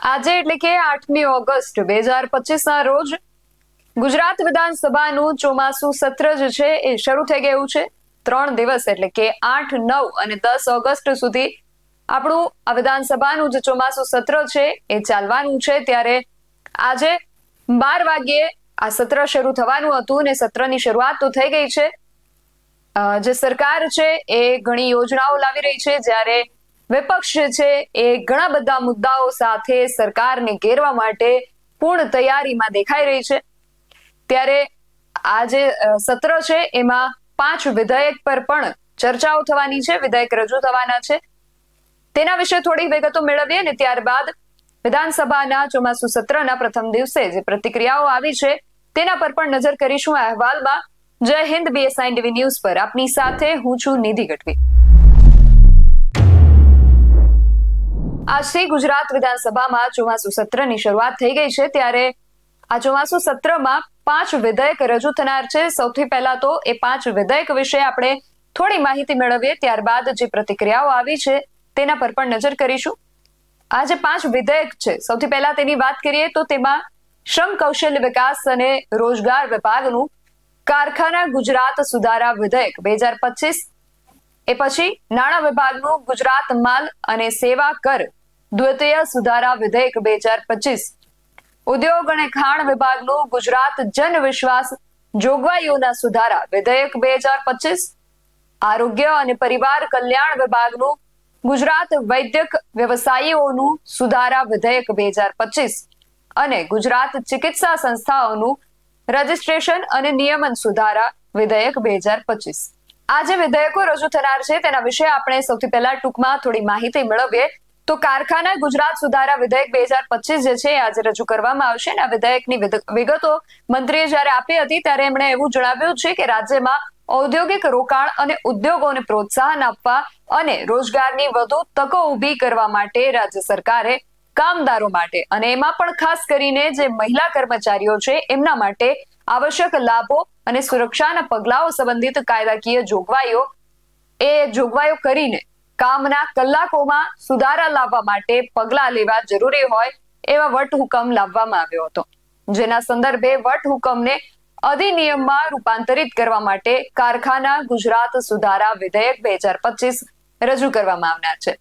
આજે એટલે કે આઠમી ઓગસ્ટ, બે હજાર પચીસના રોજ ગુજરાત વિધાનસભાનું ચોમાસું સત્ર જે છે એ શરૂ થઈ ગયું છે. ત્રણ દિવસ એટલે કે આઠ, નવ અને દસ ઓગસ્ટ સુધી આપણું આ વિધાનસભાનું જે ચોમાસું સત્ર છે એ ચાલવાનું છે. ત્યારે આજે બાર વાગ્યે આ સત્ર શરૂ થવાનું હતું અને સત્રની શરૂઆત તો થઈ ગઈ છે. જે સરકાર છે એ ઘણી યોજનાઓ લાવી રહી છે. જ્યારે વિપક્ષ જે છે એ ઘણા બધા મુદ્દાઓ સાથે સરકારને ઘેરવા માટે પૂર્ણ તૈયારીમાં દેખાઈ રહી છે. ત્યારે આ જે સત્ર છે એમાં પાંચ વિધેયક પર પણ ચર્ચાઓ થવાની છે, વિધેયક રજૂ થવાના છે. તેના વિશે થોડી વિગતો મેળવીએ ને ત્યારબાદ વિધાનસભાના ચોમાસુ સત્રના પ્રથમ દિવસે જે પ્રતિક્રિયાઓ આવી છે તેના પર પણ નજર કરીશું અહેવાલમાં. જય હિન્દ બીએસઆઈ ટીવી ન્યૂઝ પર. આપની સાથે હું છું નિધિ ગઢવી. આજથી ગુજરાત વિધાનસભામાં ચોમાસુ સત્રની શરૂઆત થઈ ગઈ છે ત્યારે આ ચોમાસુ સત્રમાં પાંચ વિધેયક રજૂ થનાર છે. સૌથી પહેલા તો એ પાંચ વિધેયક વિશે આપણે થોડી માહિતી મેળવીએ. ત્યારબાદ જે પ્રતિક્રિયાઓ આવી છે તેના પર પણ નજર કરીશું. આ જે પાંચ વિધેયક છે, સૌથી પહેલા તેની વાત કરીએ તો તેમાં શ્રમ કૌશલ્ય વિકાસ અને રોજગાર વિભાગનું કારખાના ગુજરાત સુધારા વિધેયક બે હજાર પચીસ. એ પછી નાણાં વિભાગનું ગુજરાત માલ અને સેવા કર દ્વિતીય સુધારા વિધેયક બે હજાર પચીસ. ઉદ્યોગ અને ખાણ વિભાગનું ગુજરાત જન વિશ્વાસ જોગવાઈઓના સુધારા વિધેયક બે હજાર પચીસ. આરોગ્ય અને પરિવાર કલ્યાણ વિભાગનું ગુજરાત વૈદ્યક વ્યવસાયીઓનું સુધારા વિધેયક બે હજાર પચીસ. અને ગુજરાત ચિકિત્સા સંસ્થાઓનું રજિસ્ટ્રેશન અને નિયમન સુધારા વિધેયક બે હજાર પચીસ. આ જે વિધેયકો રજૂ થનાર છે તેના વિશે આપણે સૌથી પહેલા ટૂંકમાં થોડી માહિતી મેળવીએ. તો કારખાના ગુજરાત સુધારા વિધેયક બે હજાર પચીસ જે છે આજે રજૂ કરવામાં આવશે અને આ વિધેયકની વિગતો મંત્રીએ જ્યારે આપી હતી ત્યારે એમણે એવું જણાવ્યું છે કે રાજ્યમાં ઔદ્યોગિક રોકાણ અને ઉદ્યોગોને પ્રોત્સાહન આપવા અને રોજગારની વધુ તકો ઊભી કરવા માટે રાજ્ય સરકારે કામદારો માટે અને એમાં પણ ખાસ કરીને જે મહિલા કર્મચારીઓ છે એમના માટે આવશ્યક લાભો અને સુરક્ષાના પગલાઓ સંબંધિત કાયદાકીય જોગવાઈઓ એ જોગવાઈઓ કરીને કામના કલાકોમાં સુધારા લાવવા માટે પગલા લેવા જરૂરી હોય એવા વટહુકમ લાવવામાં આવ્યો હતો. જેના સંદર્ભે વટહુકમને અધિનિયમમાં રૂપાંતરિત કરવા માટે કારખાના ગુજરાત સુધારા વિધેયક બે હજાર પચીસ રજૂ કરવામાં આવનાર છે.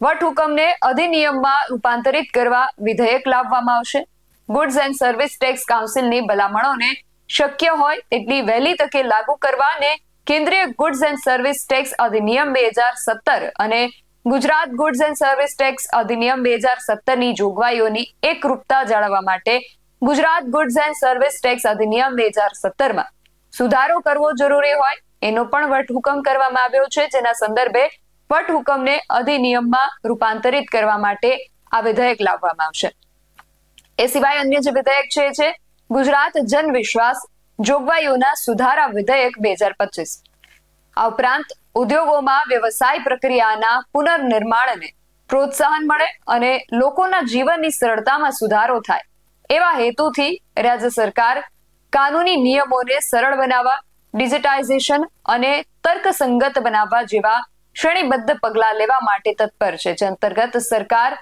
વટહુકમને અધિનિયમમાં રૂપાંતરિત કરવા વિધેયક લાવવામાં આવશે. ગુડ્સ એન્ડ સર્વિસ ટેક્સ કાઉન્સિલની ભલામણોને શક્ય હોય એટલી વહેલી તકે લાગુ કરવા અને કેન્દ્રીય ગુડ્સ એન્ડ સર્વિસ ટેક્સ અધિનિયમ બે હજાર સત્તર અને Gujarat goods and service tax અધિનિયમ બે હજાર સત્તરની જોગવાઈઓની એકરૂપતા જાળવવા માટે Gujarat goods and service tax અધિનિયમ બે હજાર સત્તરમાં સુધારો કરવો જરૂરી હોય એનો પણ વટહુકમ કરવામાં આવ્યો છે, જેના સંદર્ભે વટહુકમને અધિનિયમમાં રૂપાંતરિત કરવા માટે આ વિધેયક લાવવામાં આવશે. એ સિવાય અન્ય જે વિધેયક છે ગુજરાત જન વિશ્વાસ જોગવાઈઓના સુધારા વિધેયક બે હજાર પચીસ. આ ઉપરાંત ઉદ્યોગોમાં વ્યવસાય પ્રક્રિયાના પુનર્નિર્માણને પ્રોત્સાહન મળે અને લોકોના જીવનની સરળતામાં સુધારો થાય. એવા હેતુથી રાજ્ય સરકાર કાનૂની નિયમોને સરળ બનાવવા, ડિજિટાઇઝેશન અને તર્કસંગત બનાવવા જેવા શ્રેણીબદ્ધ પગલાં લેવા માટે તત્પર છે, જે અંતર્ગત સરકાર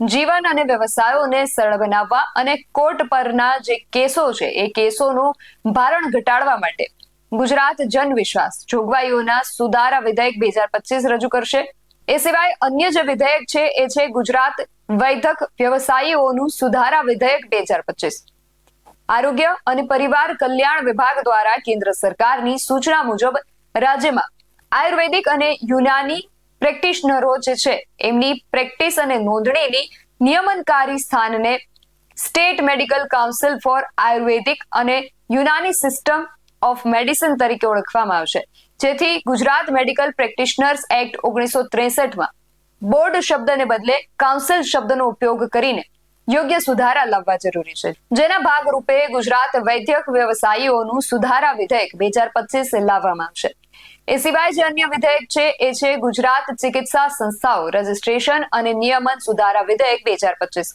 જીવન અને વ્યવસાયોને સરળ બનાવવા અને કોર્ટ પરના જે કેસો છે, એ કેસોનું ભારણ ઘટાડવા માટે ગુજરાત જનવિશ્વાસ જોગવાઈઓના સુધારા વિધેયક બે હજાર પચીસ રજૂ કરશે. એ સિવાય અન્ય જે વિધેયક છે, એ છે ગુજરાત વૈધક વ્યવસાયીઓનું સુધારા વિધેયક બે હજાર પચીસ. આરોગ્ય અને પરિવાર કલ્યાણ વિભાગ દ્વારા કેન્દ્ર સરકારની સૂચના મુજબ રાજ્યમાં આયુર્વેદિક અને યુનાની પ્રેક્ટિશનરો જે છે, એમની પ્રેક્ટિસ અને નોંધણીની નિયમનકારી સ્થાનને state medical council for ayurvedic અને યુનાની સિસ્ટમ ઓફ મેડિસિન તરીકે ઓળખવામાં આવશે. જેથી ગુજરાત મેડિકલ પ્રેક્ટિશનર્સ એક્ટ ઓગણીસો ત્રેસઠમાં બોર્ડ શબ્દને બદલે કાઉન્સિલ શબ્દનો ઉપયોગ કરીને યોગ્ય સુધારા લાવવા જરૂરી છે. જેના ભાગરૂપે ગુજરાત વૈદ્યક વ્યવસાયીઓનું સુધારા વિધેયક બે હજાર પચીસ લાવવામાં આવશે. એ સિવાય જે અન્ય વિધેયક છે, એ છે ગુજરાત ચિકિત્સા સંસ્થાઓ, રજિસ્ટ્રેશન અને નિયમન સુધારા વિધેયક બે હજાર પચીસ.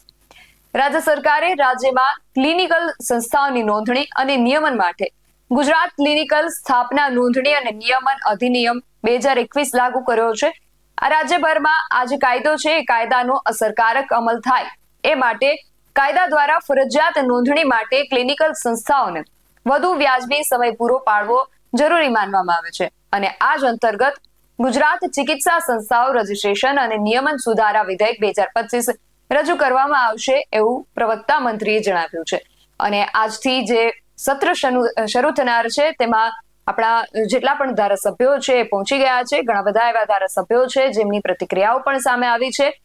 રાજ્ય સરકારે રાજ્યમાં ક્લિનિકલ સંસ્થાઓની નોંધણી અને નિયમન માટે ગુજરાત ક્લિનિકલ સ્થાપના નોંધણી અને નિયમન અધિનિયમ બે હજાર એકવીસ લાગુ કર્યો છે. આ રાજ્યભરમાં આ જે કાયદો છે, એ કાયદાનો અસરકારક અમલ થાય. એ માટે કાયદા દ્વારા ફરજિયાત નોંધણી માટે ક્લિનિકલ સંસ્થાઓને વધુ વ્યાજબી સમય પૂરો પાડવો જરૂરી માનવામાં આવે છે. અને આ જ અંતર્ગત ગુજરાત ચિકિત્સા સંસ્થાઓ રજીસ્ટ્રેશન અને નિયમન સુધારા વિધેયક બે હજાર પચીસ રજૂ કરવામાં આવશે એવું પ્રવક્તા મંત્રીએ જણાવ્યું છે. અને આજથી જે સત્ર શરુ- થનાર છે, તેમાં આપણા જેટલા પણ ધારાસભ્યો છે એ પહોંચી ગયા છે. ઘણા બધા એવા ધારાસભ્યો છે જેમની પ્રતિક્રિયાઓ પણ સામે આવી છે.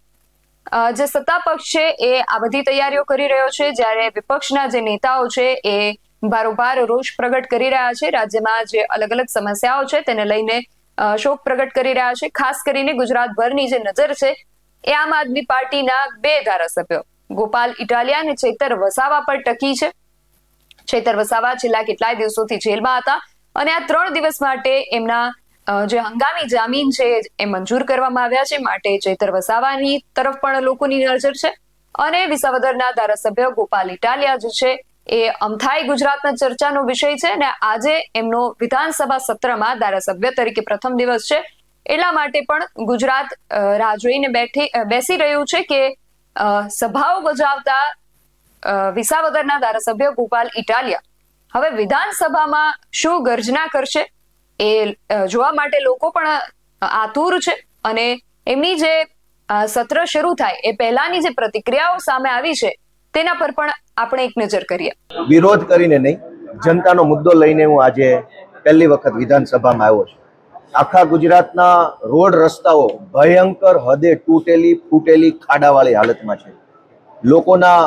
જે સત્તા પક્ષ છે એ આ બધી તૈયારીઓ કરી રહ્યો છે. જ્યારે વિપક્ષના જે નેતાઓ છે એ બારોબાર રોષ પ્રગટ કરી રહ્યા છે. રાજ્યમાં જે અલગ અલગ સમસ્યાઓ છે તેને લઈને શોક પ્રગટ કરી રહ્યા છે. ખાસ કરીને ગુજરાતભરની જે નજર છે, એ આમ આદમી પાર્ટીના બે ધારાસભ્યો. ગોપાલ ઇટાલિયા અને ચેતર વસાવા પર ટકી છે. ચેતર વસાવા છેલ્લા કેટલાય દિવસોથી જેલમાં હતા અને આ ત્રણ દિવસ માટે એમના જે હંગામી જામીન છે એ મંજૂર કરવામાં આવ્યા છે. માટે ચેતર વસાવાની તરફ પણ લોકોની નજર છે. અને વિસાવદરના ધારાસભ્ય ગોપાલ ઇટાલિયા જે છે એ અમથાઈ ગુજરાતના ચર્ચાનો વિષય છે અને આજે એમનો વિધાનસભા સત્રમાં ધારાસભ્ય તરીકે પ્રથમ દિવસ છે. એટલા માટે પણ ગુજરાત રાહ જોઈને બેઠી બેસી રહ્યું છે કે સભાઓ બજાવતા વિસાવદરના ધારાસભ્ય ગોપાલ ઇટાલિયા. હવે વિધાનસભામાં શું ગર્જના કરશે એ જોવા માટે લોકો પણ આતુર છે અને એમની જે સત્ર શરૂ થાય એ પહેલાની જે પ્રતિક્રિયાઓ સામે આવી છે તેના પર પણ આપણે એક નજર કરીએ. વિરોધ કરીને નહીં, જનતાનો મુદ્દો લઈને હું આજે પહેલી વખત વિધાનસભામાં આવ્યો છું. આખા ગુજરાતના રોડ રસ્તાઓ ભયંકર હદે તૂટેલી, ફૂટેલી ખાડાવાળી હાલતમાં છે. લોકોના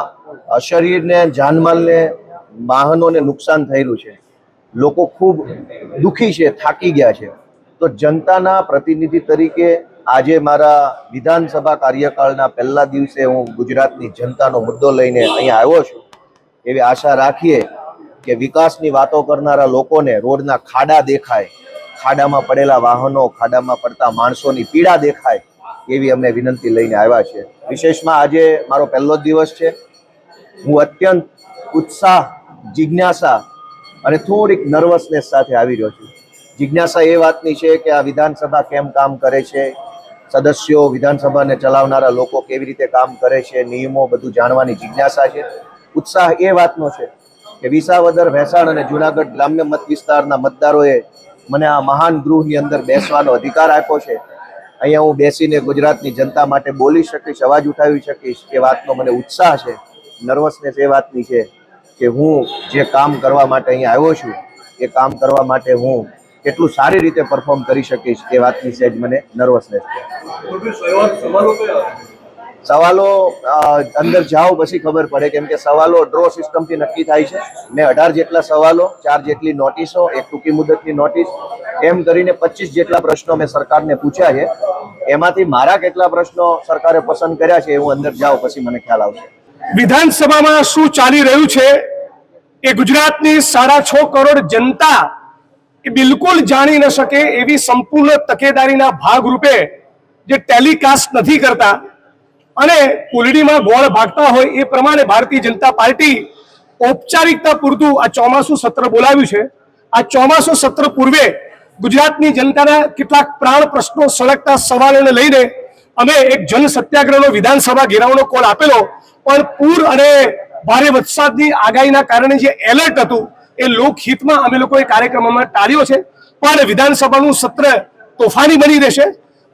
શરીરને, જાનમાલને, વાહનોને નુકસાન થયેલું છે. લોકો ખૂબ દુખી છે, થાકી ગયા છે. તો જનતાના પ્રતિનિધિ તરીકે આજે મારા વિધાનસભા કાર્યકાળના પહેલા દિવસે હું ગુજરાતની જનતાનો મુદ્દો લઈને અહીંયા આવ્યો છું. એવી આશા રાખીએ કે વિકાસની વાતો કરનારા લોકોને રોડના ખાડા દેખાય, ખાડામાં પડેલા વાહનો, ખાડામાં પડતા માણસોની પીડા દેખાય એવી અમે વિનંતી લઈને આવ્યા છે. વિશેષમાં આજે મારો પહેલો દિવસ છે. હું અત્યંત ઉત્સાહ, જિજ્ઞાસા અને થોડીક નર્વસનેસ સાથે આવી રહ્યો છું. જિજ્ઞાસા એ વાતની છે કે આ વિધાનસભા કેમ કામ કરે છે? સદસ્યો, વિધાનસભાને ચલાવનારા લોકો કેવી રીતે કામ કરે છે, નિયમો બધું જાણવાની જિજ્ઞાસા છે. ઉત્સાહ એ વાતનો છે કે વિસાવદર, ભેસાણ અને જુનાગઢ ગ્રામ્ય મત વિસ્તારના મતદારોએ મને આ મહાન ગૃહની અંદર બેસવાનો અધિકાર આપ્યો છે. અહીંયા હું બેસીને ગુજરાતની જનતા માટે બોલી શકીશ, અવાજ ઉઠાવી શકીશ. એ વાતનો મને ઉત્સાહ છે નર્વસનેસ એ વાતની છે કે હું જે કામ કરવા માટે અહીંયા આવ્યો છું, એ કામ કરવા માટે હું કેટલું સારી રીતે પરફોર્મ કરી શકીશ એ વાતની સહેજ મને નર્વસનેસ છે. સવાલો અંદર જાઓ પછી ખબર પડે કેમ કે સવાલો ડ્રો સિસ્ટમથી નક્કી થાય છે. મેં અઢાર જેટલા સવાલો, ચાર જેટલી નોટિસો એક ટૂંકી મુદતની નોટિસ એમ કરીને પચીસ જેટલા પ્રશ્નો મેં સરકારને પૂછ્યા છે. એમાંથી મારા કેટલા પ્રશ્નો સરકારે પસંદ કર્યા છે એ હું અંદર જાઉં પછી મને ખ્યાલ આવશે. વિધાનસભામાં શું ચાલી રહ્યું છે? એ ગુજરાતની સાડા છ કરોડ જનતા એ બિલકુલ જાણી ન શકે એવી સંપૂર્ણ તકેદારીના ભાગરૂપે જે ટેલિકાસ્ટ નથી કરતા અને કુલડીમાં ગોળ ભાગતા હોય એ પ્રમાણે ભારતીય જનતા પાર્ટી ઔપચારિકતા પૂરતું આ ચોમાસું સત્ર બોલાવ્યું છે. આ ચોમાસું સત્ર પૂર્વે ગુજરાતની જનતાના કેટલાક પ્રાણ પ્રશ્નો સળગતા સવાલોને લઈને અમે એક જન સત્યાગ્રહનો વિધાનસભા ઘેરાવનો કોલ આપેલો, પણ પૂર અને ભારે વરસાદની આગાહીના કારણે જે એલર્ટ હતું એ લોકહિતમાં અમે લોકોએ કાર્યક્રમમાં ટાળ્યો છે. પણ વિધાનસભાનું સત્ર તોફાની બની રહેશે.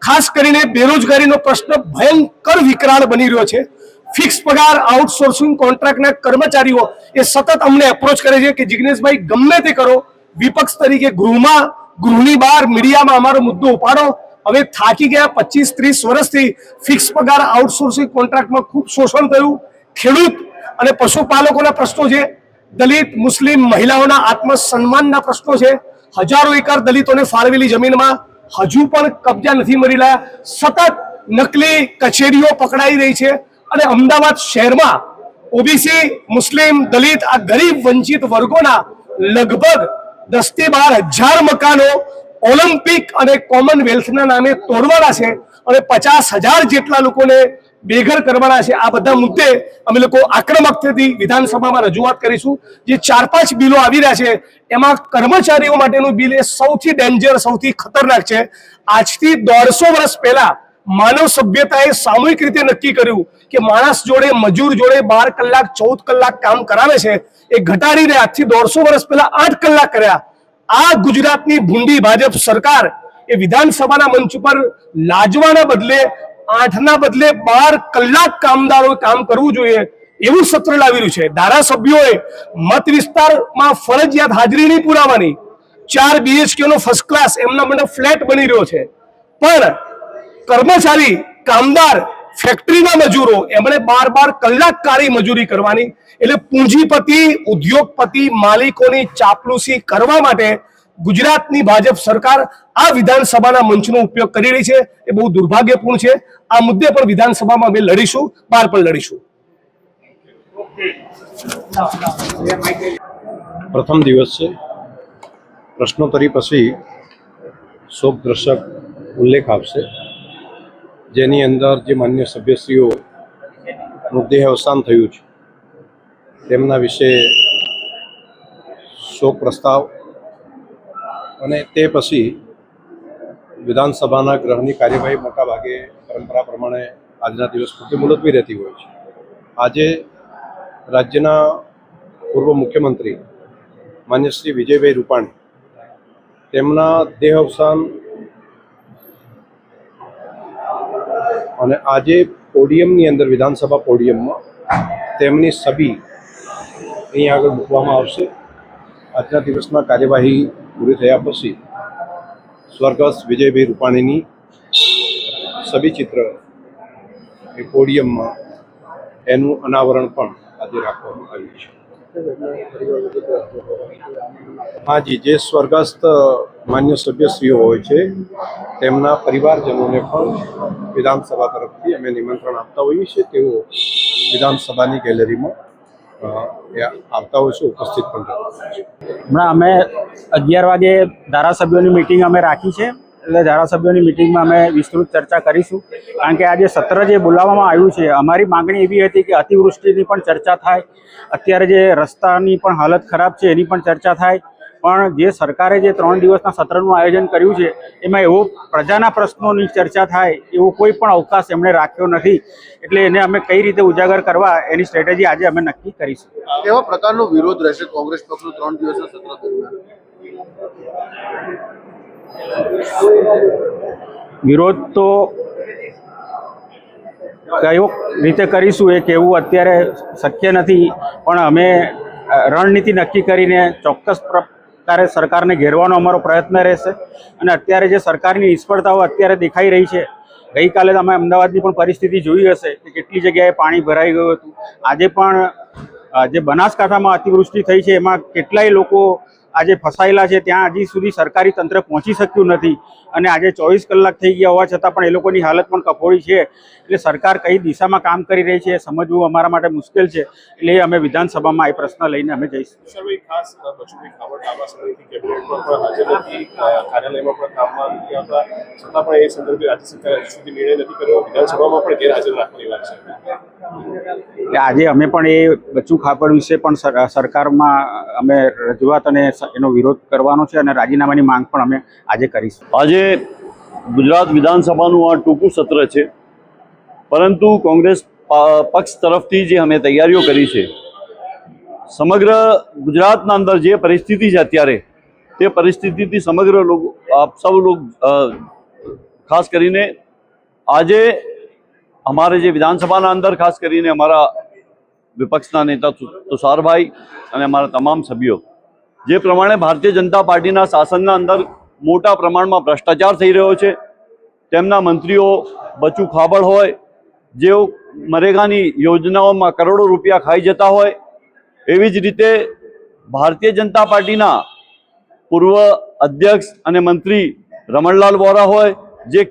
ખાસ કરીને બેરોજગારીનો પ્રશ્ન ભયંકર વિકરાળ બની રહ્યો છે. ફિક્સ પગાર, આઉટસોર્સિંગ કોન્ટ્રાક્ટના કર્મચારીઓ એ સતત અમને એપ્રોચ કરે છે કે જિગ્નેશભાઈ, ગમે તે કરો, વિપક્ષ તરીકે ગૃહમાં, ગૃહની બહાર, મીડિયામાં અમારો મુદ્દો ઉપાડો. હવે થાકી ગયા પચીસ, ત્રીસ વર્ષથી ફિક્સ પગાર, આઉટસોર્સિંગ કોન્ટ્રાક્ટમાં ખૂબ શોષણ થયું. ખેડૂત અને પશુપાલકોના પ્રશ્નો છે. દલિત, મુસ્લિમ મહિલાઓના આત્મસન્માનના પ્રશ્નો છે. હજારો એકર દલિતોને ફાળવેલી જમીનમાં હજુ પણ કબજા નથી મળી સતત નકલી કચેરીઓ પકડાઈ રહી છે અને અમદાવાદ શહેરમાં ઓબીસી, મુસ્લિમ, દલિત આ ગરીબ વંચિત વર્ગોના લગભગ દસથી બાર હજાર મકાનો ઓલિમ્પિક અને કોમનવેલ્થના નામે તોડવાના છે અને પચાસ હજાર જેટલા લોકોને બેઘર કરવાના છે. આ બધા મુદ્દે અમે લોકો આક્રમકતાથી વિધાનસભામાં રજૂઆત કરીશું. જે ચાર પાંચ બિલો આવી રહ્યા છે, એમાં કર્મચારીઓ માટેનું બિલ એ સૌથી ડેન્જર, સૌથી ખતરનાક છે. આજથી દોઢસો વર્ષ પહેલા માનવ સભ્યતાએ સામૂહિક રીતે નક્કી કર્યું કે માણસ જોડે, મજૂર જોડે બાર કલાક, ચૌદ કલાક કામ કરાવે છે. એ ઘટાડીને આજથી દોઢસો વર્ષ પહેલા આઠ કલાક કર્યા. આ ગુજરાતની ભૂંડી ભાજપ સરકાર એ વિધાનસભાના મંચ ઉપર લાજવાના બદલે આઠના બદલે બાર કલાક કામદારોએ કામ કરવું જોઈએ એવું સત્ર લાવી રહ્યું છે. ધારાસભ્યોએ મત વિસ્તારમાં ફરજિયાત હાજરી નહીં પુરાવાની. ચાર બીએચકે નો ફર્સ્ટ ક્લાસ એમના માટે ફ્લેટ બની રહ્યો છે. પણ કર્મચારી, કામદાર ફેક્ટરીના મજૂરો એમણે બાર બાર કલાક કાળી મજૂરી કરવાની. એટલે પૂંજીપતિ, ઉદ્યોગપતિ, માલિકોની ચાપલુસી કરવા માટે ગુજરાતની ભાજપ સરકાર આ વિધાનસભાના મંચનો ઉપયોગ કરી રહી છે. એ બહુ દુર્ભાગ્યપૂર્ણ છે. આ મુદ્દે પણ વિધાનસભામાં અમે લડીશું, બહાર પણ લડીશું. પ્રથમ દિવસ છે. પ્રશ્નોત્તરી પછી શોક દર્શક ઉલ્લેખ આપશે જેની અંદર જે માન્ય સભ્યશ્રીઓ દેહ અવસાન થયું છે. તેમના વિશે શોક પ્રસ્તાવ અને તે પછી વિધાનસભાના ગ્રહની કાર્યવાહી મોટાભાગે પરંપરા પ્રમાણે આજના દિવસ પૂરતી મુલતવી રહેતી હોય છે. આજે રાજ્યના પૂર્વ મુખ્યમંત્રી માન્ય શ્રી વિજયભાઈ રૂપાણી તેમના દેહ અવસાન અને આજે પોડિયમની અંદર વિધાનસભા પોડિયમમાં તેમની સભી અહીં આગળ મૂકવામાં આવશે. આજના દિવસમાં કાર્યવાહી પૂરી થયા પછી સ્વર્ગસ્થ વિજયભાઈ રૂપાણીની છબી એ પોડિયમમાં એનું અનાવરણ પણ આજે રાખવામાં આવ્યું છે. હાજી, જે સ્વર્ગસ્થ માન્ય સભ્યશ્રીઓ હોય છે, તેમના પરિવારજનોને પણ વિધાનસભા તરફથી અમે નિમંત્રણ આપતા હોઈએ છીએ. તેઓ વિધાનસભાની ગેલેરીમાં આવતા હોય છે, ઉપસ્થિત પણ હમણાં અમે અગિયાર વાગે ધારાસભ્યોની મિટિંગ અમે રાખી છે. એટલે ધારાસભ્યોની મિટિંગમાં અમે વિસ્તૃત ચર્ચા કરીશું. કારણ કે આજે સત્ર જે બોલાવવામાં આવ્યું છે, અમારી માંગણી એવી હતી કે અતિવૃષ્ટિની પણ ચર્ચા થાય. અત્યારે જે રસ્તાની પણ હાલત ખરાબ છે, એની પણ ચર્ચા થાય. પણ જે સરકારે જે ત્રણ દિવસના સત્રનું આયોજન કર્યું છે એમાં એવો પ્રજાના પ્રશ્નોની ચર્ચા થાય એવો કોઈ પણ અવકાશ એમણે રાખ્યો નથી. એટલે એને અમે કઈ રીતે ઉજાગર કરવા એની સ્ટ્રેટેજી આજે અમે નક્કી કરીશું. કેવા પ્રકારનો વિરોધ રહેશે કોંગ્રેસ પક્ષનો ત્રણ દિવસના સત્ર દરમિયાન? વિરોધ તો કયો રીતે કરીશું એ કહેવું અત્યારે શક્ય નથી પણ અમે રણનીતિ નક્કી કરીને ચોક્કસ પ્રકારે સરકારને ઘેરવાનો અમારો પ્રયત્ન રહેશે. અને અત્યારે જે સરકારની નિષ્ફળતાઓ અત્યારે દેખાઈ રહી છે, ગઈકાલે તમે અમદાવાદની પણ પરિસ્થિતિ જોઈ હશે કે કેટલી જગ્યાએ પાણી ભરાઈ ગયું હતું. આજે પણ જે બનાસકાંઠામાં અતિવૃષ્ટિ થઈ છે, એમાં કેટલાય લોકો આજે ફસાયેલા છે. ત્યાં હજી સુધી સરકારી તંત્ર પહોંચી શક્યું નથી. અને આજે ચોવીસ કલાક થઈ ગયા હોવા છતાં પણ એ લોકોની હાલત પણ કફોડી છે. એટલે સરકાર કઈ દિશામાં કામ કરી રહી છે એ સમજવું અમારા માટે મુશ્કેલ છે. એટલે અમે વિધાનસભામાં એ પ્રશ્ન લઈને અમે જઈશું. આજે અમે પણ એ બચ્ચું ખાપડ વિશે પણ સરકારમાં અમે રજૂઆત અને એનો વિરોધ કરવાનો છે અને રાજીનામાની માંગ પણ અમે આજે કરીશું. આજે ગુજરાત વિધાનસભાનું આ ટૂંકું સત્ર છે. પરંતુ કોંગ્રેસ પક્ષ તરફથી જે અમે તૈયારીઓ કરી છે, સમગ્ર ગુજરાતના અંદર જે પરિસ્થિતિ છે અત્યારે, તે પરિસ્થિતિથી સમગ્ર લોકો, આપ સૌ લોકો ખાસ કરીને આજે અમારે જે વિધાનસભાના અંદર ખાસ કરીને અમારા વિપક્ષના નેતા તુષારભાઈ અને અમારા તમામ સભ્યો, જે પ્રમાણે ભારતીય જનતા પાર્ટીના શાસનના અંદર મોટા પ્રમાણમાં ભ્રષ્ટાચાર થઈ રહ્યો છે. તેમના મંત્રીઓ બચુ ખાબડ હોય, જેઓ મરેગાની યોજનાઓમાં કરોડો રૂપિયા ખાઈ જતા હોય, એવી જ રીતે ભારતીય જનતા પાર્ટીના પૂર્વ અધ્યક્ષ અને મંત્રી રમણલાલ વોરા હોય, જે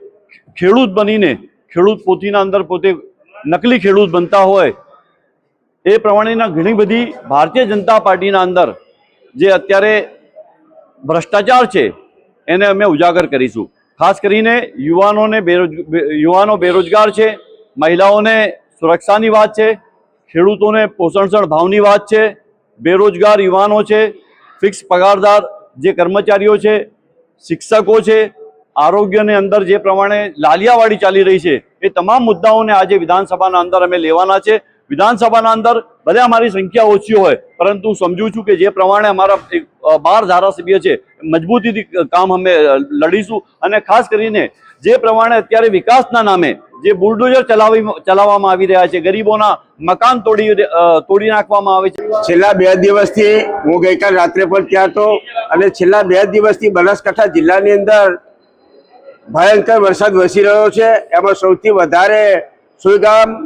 ખેડૂત બનીને ખેડૂત પોતીના અંદર પોતે નકલી ખેડૂત બનતા હોય, એ પ્રમાણેના ઘણી બધી ભારતીય જનતા પાર્ટીના અંદર જે અત્યારે ભ્રષ્ટાચાર છે એને અમે ઉજાગર કરીશું. ખાસ કરીને યુવાનોને બેરોજ યુવાનો બેરોજગાર છે, મહિલાઓને સુરક્ષાની વાત છે, ખેડૂતોને પોષણસણ ભાવની વાત છે, બેરોજગાર યુવાનો છે, ફિક્સ પગારદાર જે કર્મચારીઓ છે, શિક્ષકો છે, આરોગ્યની અંદર જે પ્રમાણે લાલિયાવાડી ચાલી રહી છે, એ તમામ મુદ્દાઓને આજે વિધાનસભાના અંદર અમે લેવાના છે. વિધાનસભાના અંદર ભલે અમારી સંખ્યા ઓછી હોય, પરંતુ સમજુ છું કે જે પ્રમાણે અમારા બાર ધારાસભ્ય છે, મજબૂતીથી કામ અમે લડીશું. અને ખાસ કરીને જે પ્રમાણે અત્યારે વિકાસના નામે જે બુલડોઝર ચલાવી, ચલાવવામાં આવી રહ્યા છે, ગરીબોના મકાન તોડી તોડી નાખવામાં આવે છે. છેલ્લા બે દિવસથી હું ગઈકાલ રાત્રે પણ ત્યાં હતો અને છેલ્લા બે દિવસથી બનાસકાંઠા જિલ્લાની અંદર ભયંકર વરસાદ વરસી રહ્યો છે. એમાં સૌથી વધારે સુઈગામ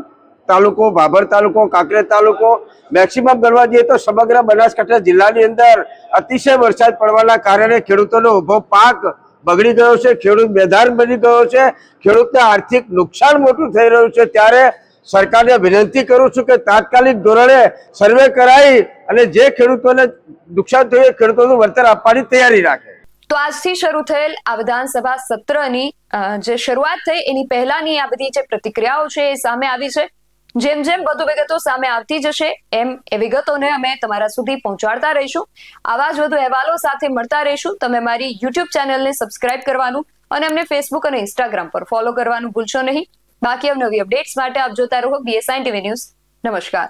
તાલુકો, ભાભર તાલુકો, કાંકરેજ તાલુકો. મેક્સિમમ ગણવા જઈએ તો સમગ્ર બનાસકાંઠા જિલ્લાની અંદર અતિશય વરસાદ પડવાના કારણે ખેડૂતોનો ઊભો પાક બગડી ગયો છે, ખેડૂત મેદાન બની ગયો છે, ખેડૂતને આર્થિક નુકસાન મોટું થઈ રહ્યું છે. ત્યારે સરકારને વિનંતી કરું છું કે તાત્કાલિક ધોરણે સર્વે કરાવી અને જે ખેડૂતોને નુકસાન થયું એ ખેડૂતોનું વળતર આપવાની તૈયારી રાખે. તો આજથી શરૂ થયેલ આ વિધાનસભા સત્રની જે શરૂઆત થઈ એની પહેલાની આ બધી જે પ્રતિક્રિયાઓ છે એ સામે આવી છે. જેમ જેમ વધુ વિગતો સામે આવતી જશે, એમ એ વિગતોને અમે તમારા સુધી પહોંચાડતા રહીશું. આવા જ વધુ અહેવાલો સાથે મળતા રહીશું. તમે મારી યુટ્યુબ ચેનલને સબસ્ક્રાઇબ કરવાનું અને અમને ફેસબુક અને ઇન્સ્ટાગ્રામ પર ફોલો કરવાનું ભૂલશો નહીં. બાકી અવનવી અપડેટ્સ માટે આપ જોતા રહો બીએસઆઈ ટીવી ન્યૂઝ નમસ્કાર.